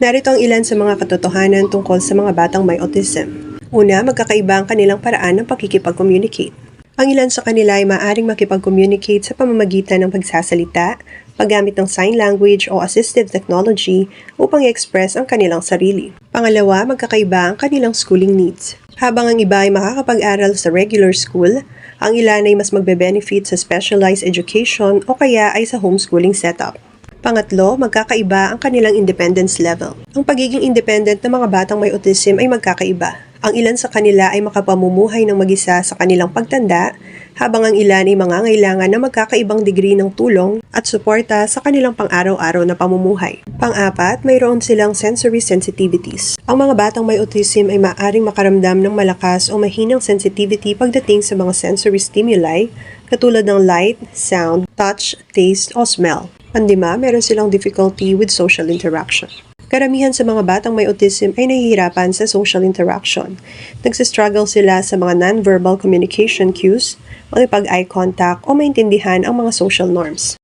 Narito ang ilan sa mga katotohanan tungkol sa mga batang may autism. Una, magkakaiba ang kanilang paraan ng pakikipag-communicate. Ang ilan sa kanila ay maaaring makipag-communicate sa pamamagitan ng pagsasalita, paggamit ng sign language o assistive technology upang i-express ang kanilang sarili. Pangalawa, magkakaiba ang kanilang schooling needs. Habang ang iba ay makakapag-aral sa regular school, ang ilan ay mas magbe-benefit sa specialized education o kaya ay sa homeschooling setup. Pangatlo, magkakaiba ang kanilang independence level. Ang pagiging independent ng mga batang may autism ay magkakaiba. Ang ilan sa kanila ay makapamumuhay ng mag-isa sa kanilang pagtanda, habang ang ilan ay mangangailangan ng magkakaibang degree ng tulong at suporta sa kanilang pang-araw-araw na pamumuhay. Pang-apat, mayroon silang sensory sensitivities. Ang mga batang may autism ay maaring makaramdam ng malakas o mahinang sensitivity pagdating sa mga sensory stimuli katulad ng light, sound, touch, taste o smell. Pandima, meron silang difficulty with social interaction. Karamihan sa mga batang may autism ay nahihirapan sa social interaction. Nagsistruggle sila sa mga non-verbal communication cues, makipag-eye contact o maintindihan ang mga social norms.